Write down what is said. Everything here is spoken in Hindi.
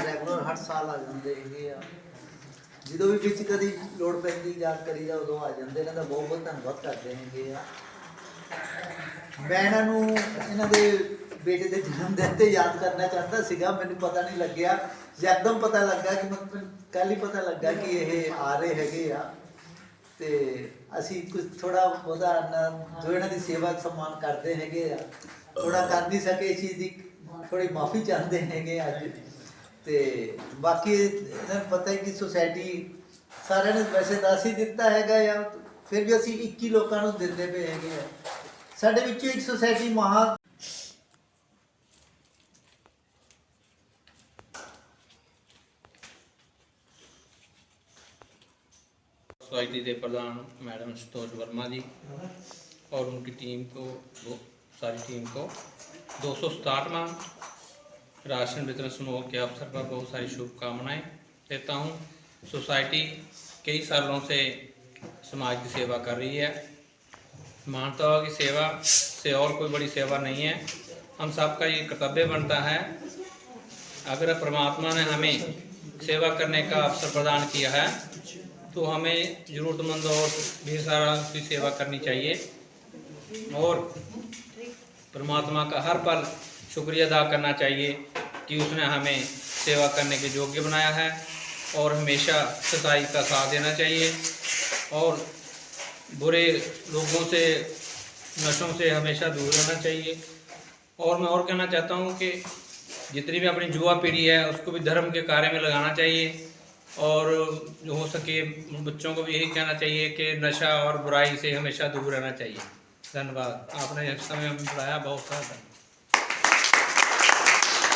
ਰੈਗੂਲਰ ਹਰ ਸਾਲ ਆ ਜਾਂਦੇ ਹੈਗੇ ਆ। ਜਦੋਂ ਵੀ ਵਿੱਚ ਕਦੀ ਲੋੜ ਪੈਂਦੀ ਯਾਦ ਕਰੀਦਾ ਉਦੋਂ ਆ ਜਾਂਦੇ ਇਹਨਾਂ ਦਾ ਬਹੁਤ ਬਹੁਤ ਧੰਨਵਾਦ ਕਰਦੇ ਹੈਗੇ ਆ। ਮੈਂ ਨੂੰ ਇਹਨਾਂ ਦੇ ਬੇਟੇ ਦੇ ਜਨਮ ਦਿਨ ਤੇ ਯਾਦ ਕਰਨਾ ਚਾਹੁੰਦਾ ਸੀਗਾ, ਮੈਨੂੰ ਪਤਾ ਨਹੀਂ ਲੱਗਿਆ। ਯਕਦਮ ਪਤਾ ਲੱਗਾ ਕਿ ਮੈਨੂੰ ਕੱਲ ਹੀ ਪਤਾ ਲੱਗਾ ਕਿ ਇਹ ਆ ਰਹੇ ਹੈਗੇ ਆ। ਤੇ ਅਸੀਂ ਕੁਝ ਥੋੜਾ ਬਹੁਤਾ ਜੋ ਇਹਨਾਂ ਦੀ ਸੇਵਾ ਸਨਮਾਨ ਕਰਦੇ ਹੈਗੇ ਆ। ਥੋੜਾ ਕਰ ਨਹੀਂ ਸਕੇ ਇਸ ਚੀਜ਼ ਦੀ ਥੋੜੀ ਮਾਫੀ ਚਾਹੁੰਦੇ ਹੈਗੇ ਅੱਜ। ਤੇ ਬਾਕੀ ਇਹਨਾਂ ਨੂੰ ਪਤਾ ਹੈ ਕਿ ਸੁਸਾਇਟੀ ਸਾਰਿਆਂ ਨੇ ਵੈਸੇ ਦੱਸ ਹੀ ਦਿੱਤਾ ਹੈਗਾ ਆ, ਫਿਰ ਵੀ ਅਸੀਂ 21 ਲੋਕਾਂ ਨੂੰ ਦਿੰਦੇ ਪਏ ਹੈਗੇ ਆ। ਸਾਡੇ ਵਿੱਚੋਂ ਇੱਕ ਸੁਸਾਇਟੀ ਮਹਾ सोसाइटी के प्रधान, मैडम संतोष वर्मा जी और उनकी टीम को सारी टीम को दो सौ सतारवा राशन वितरण समूह के अवसर पर बहुत सारी शुभकामनाएँ देता हूँ। सोसाइटी कई सालों से समाज की सेवा कर रही है। मानता हूँ कि सेवा से और कोई बड़ी सेवा नहीं है। हम सबका ये कर्तव्य बनता है, अगर परमात्मा ने हमें सेवा करने का अवसर प्रदान किया है तो हमें ज़रूरतमंद और ढेर सारा की सेवा करनी चाहिए। और परमात्मा का हर पल शुक्रिया अदा करना चाहिए कि उसने हमें सेवा करने के योग्य बनाया है और हमेशा सच्चाई का साथ देना चाहिए। और बुरे लोगों से, नशों से हमेशा दूर रहना चाहिए। और मैं और कहना चाहता हूँ कि जितनी भी अपनी युवा पीढ़ी है, उसको भी धर्म के कार्य में लगाना चाहिए। और हो सके बच्चों को भी यही कहना चाहिए कि नशा और बुराई से हमेशा दूर रहना चाहिए। धन्यवाद। आपने समय बुलाया, बहुत सारा धन्यवाद।